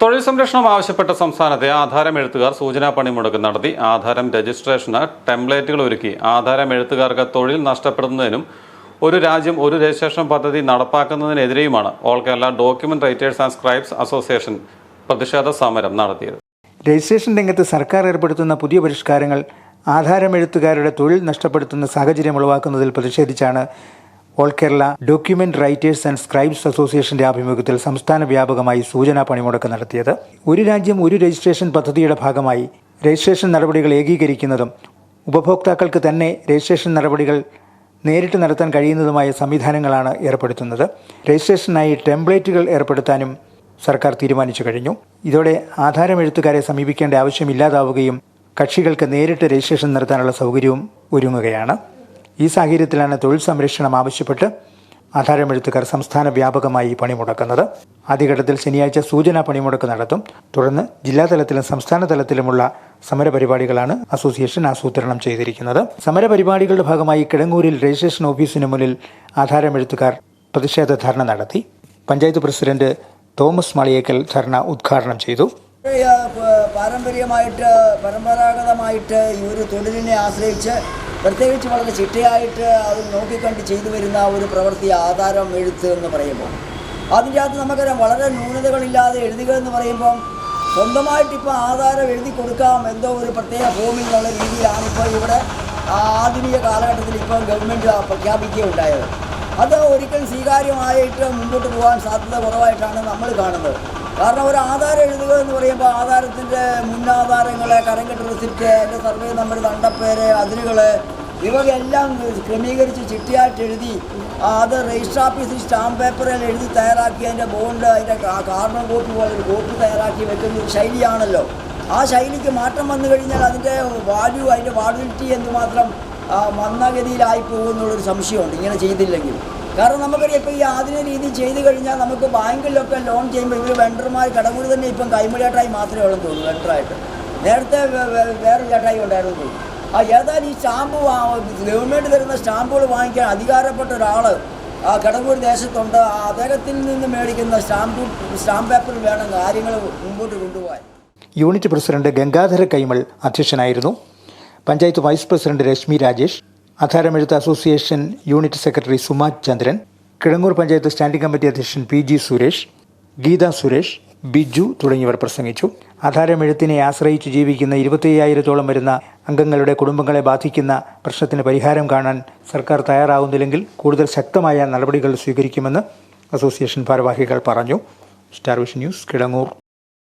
തൊഴിൽ സംരക്ഷണം ആവശ്യപ്പെട്ട സംസ്ഥാനത്തെ ആധാരം എഴുത്തുകാർ സൂചനാ പണിമുടക്ക് നടത്തി. ആധാരം രജിസ്ട്രേഷന് ടെംപ്ലേറ്റുകൾ ഒരുക്കി. ആധാരം എഴുത്തുകാർക്ക് തൊഴിൽ നഷ്ടപ്പെടുന്നതിനും ഒരു രാജ്യം ഒരു രജിസ്ട്രേഷൻ പദ്ധതി നടപ്പാക്കുന്നതിനെതിരെയുമാണ് all Kerala document writers and scribes association പ്രതിഷേധ സമരം നടത്തിയത്. രജിസ്ട്രേഷൻ രംഗത്ത് സർക്കാർ ഏർപ്പെടുത്തുന്ന പുതിയ പരിഷ്കാരങ്ങൾ ആധാരം എഴുത്തുകാരുടെ തൊഴിൽ നഷ്ടപ്പെടുത്തുന്ന സാഹചര്യം ഉളവാക്കുന്നതിൽ പ്രതിഷേധിച്ചാണ് all Kerala document writers and scribes അസോസിയേഷന്റെ ആഭിമുഖ്യത്തിൽ സംസ്ഥാന വ്യാപകമായി സൂചനാ പണിമുടക്ക് നടത്തിയത്. ഒരു രാജ്യം ഒരു രജിസ്ട്രേഷൻ പദ്ധതിയുടെ ഭാഗമായി രജിസ്ട്രേഷൻ നടപടികൾ ഏകീകരിക്കുന്നതും ഉപഭോക്താക്കൾക്ക് തന്നെ രജിസ്ട്രേഷൻ നടപടികൾ നേരിട്ട് നടത്താൻ കഴിയുന്നതുമായ സംവിധാനങ്ങളാണ് ഏർപ്പെടുത്തുന്നത്. രജിസ്ട്രേഷനായി ടെംപ്ലേറ്റുകൾ ഏർപ്പെടുത്താനും സർക്കാർ തീരുമാനിച്ചു കഴിഞ്ഞു. ഇതോടെ ആധാരം എഴുത്തുകാരെ സമീപിക്കേണ്ട ആവശ്യമില്ലാതാവുകയും കക്ഷികൾക്ക് നേരിട്ട് രജിസ്ട്രേഷൻ നടത്താനുള്ള സൗകര്യവും ഒരുങ്ങുകയാണ്. ഈ സാഹചര്യത്തിലാണ് തൊഴിൽ സംരക്ഷണം ആവശ്യപ്പെട്ട് ആധാരമെഴുത്തുകാർ സംസ്ഥാന വ്യാപകമായി പണിമുടക്കുന്നത് ആദ്യഘട്ടത്തിൽ ശനിയാഴ്ച സൂചനാ പണിമുടക്ക് നടത്തും. തുടർന്ന് ജില്ലാതലത്തിലും സംസ്ഥാന തലത്തിലുമുള്ള സമരപരിപാടികളാണ് അസോസിയേഷൻ ആസൂത്രണം ചെയ്തിരിക്കുന്നത്. സമരപരിപാടികളുടെ ഭാഗമായി കിടങ്ങൂരിൽ രജിസ്ട്രേഷൻ ഓഫീസിന് മുന്നിൽ ആധാരമെഴുത്തുകാർ പ്രതിഷേധ ധർണ നടത്തി. പഞ്ചായത്ത് പ്രസിഡന്റ് തോമസ് മളിയേക്കൽ ധർണ ഉദ്ഘാടനം ചെയ്തു. പാരമ്പര്യമായിട്ട് പരമ്പരാഗതമായിട്ട് ഈ ഒരു തൊഴിലിനെ ആശ്രയിച്ച് പ്രത്യേകിച്ച് വളരെ ചിട്ടയായിട്ട് അത് നോക്കിക്കണ്ട് ചെയ്തു വരുന്ന ഒരു പ്രവൃത്തി ആധാരം എഴുത്ത് എന്ന് പറയുമ്പോൾ. അതിന്റെ അകത്ത് നമുക്കറിയാം വളരെ ന്യൂനതകളില്ലാതെ എഴുതുക എന്ന് പറയുമ്പം സ്വന്തമായിട്ട് ഇപ്പോൾ ആധാരം എഴുതി കൊടുക്കാം എന്തോ ഒരു പ്രത്യേക ഫോമിൽ എന്നുള്ള രീതിയിലാണ് ഇപ്പോൾ ഇവിടെ ആധുനിക കാലഘട്ടത്തിൽ ഇപ്പോൾ ഗവൺമെന്റ് പ്രഖ്യാപിക്കുകയുണ്ടായത് അത് ഒരിക്കലും സ്വീകാര്യമായിട്ട് മുന്നോട്ട് പോകാൻ സാധ്യത കുറവായിട്ടാണ് നമ്മൾ കാണുന്നത്. കാരണം ഒരു ആധാരം എഴുതുക എന്ന് പറയുമ്പോൾ ആധാരത്തിന്റെ മുന്നാധാരങ്ങൾ കരങ്കെട്ട് റെസിപ്റ്റ് അതിന്റെ സർവേ നമ്പർ തണ്ടപ്പേര് അതിരുകൾ ഇവയെല്ലാം ക്രമീകരിച്ച് ചിട്ടിയായിട്ട് എഴുതി അത് രജിസ്റ്റർ ഓഫീസിൽ സ്റ്റാമ്പ് പേപ്പറിൽ എഴുതി തയ്യാറാക്കി അതിന്റെ ബോണ്ട് അതിന്റെ കാർബൺ കോപ്പി പോലെ ഒരു കോപ്പി തയ്യാറാക്കി വെക്കുന്ന ഒരു ശൈലിയാണല്ലോ. ആ ശൈലിക്ക് മാറ്റം വന്നു കഴിഞ്ഞാൽ അതിന്റെ വാല്യൂ അതിന്റെ വാലിഡിറ്റി എന്തുമാത്രം മന്ദഗതിയിലായി പോകുമെന്നുള്ളൊരു സംശയമുണ്ട്. ഇങ്ങനെ ചെയ്തില്ലെങ്കിൽ കാരണം നമുക്കറിയാം ഇപ്പോൾ ഈ ആധുനിക രീതി ചെയ്തു കഴിഞ്ഞാൽ നമുക്ക് ബാങ്കിലൊക്കെ ലോൺ ചെയ്യുമ്പോൾ ഇവർ വെണ്ടർമാർ കടകൂടി തന്നെ ഇപ്പം കൈമുടിയായിട്ടായി മാത്രമേ ഉള്ളൂ തോന്നുന്നു വെണ്ടറായിട്ട് നേരത്തെ വേറെ ചേട്ടായി ഉണ്ടായിരുന്നു തോന്നുന്നു ആ ഏതായാലും ഈ സ്റ്റാമ്പ് ഗവൺമെന്റ് തരുന്ന സ്റ്റാമ്പുകൾ വാങ്ങിക്കാൻ അധികാരപ്പെട്ട ഒരാൾ ആ കടകൂടി ദേശത്തുണ്ട്. അദ്ദേഹത്തിൽ നിന്ന് മേടിക്കുന്ന സ്റ്റാമ്പ് സ്റ്റാമ്പ് പേപ്പർ വേണം കാര്യങ്ങൾ മുമ്പോട്ട് കൊണ്ടുപോകാൻ. യൂണിറ്റ് പ്രസിഡന്റ് ഗംഗാധര കൈമൾ അധ്യക്ഷനായിരുന്നു. Panchayat vice president Rashmi Rajesh ആധാരമെഴുത്ത് association unit secretary Sumaj Chandran Kizhangoor panchayat standing committee അധ്യക്ഷൻ പി ജി സുരേഷ് ഗീത സുരേഷ് ബിജു തുടങ്ങിയവർ പ്രസംഗിച്ചു. ആധാരമെഴുത്തിനെ ആശ്രയിച്ച് ജീവിക്കുന്ന ഇരുപത്തിയ്യായിരത്തോളം വരുന്ന അംഗങ്ങളുടെ കുടുംബങ്ങളെ ബാധിക്കുന്ന പ്രശ്നത്തിന് പരിഹാരം കാണാൻ സർക്കാർ തയ്യാറാവുന്നില്ലെങ്കിൽ കൂടുതൽ ശക്തമായ നടപടികൾ സ്വീകരിക്കുമെന്ന് അസോസിയേഷൻ ഭാരവാഹികൾ പറഞ്ഞു. Star vision news Kidangoor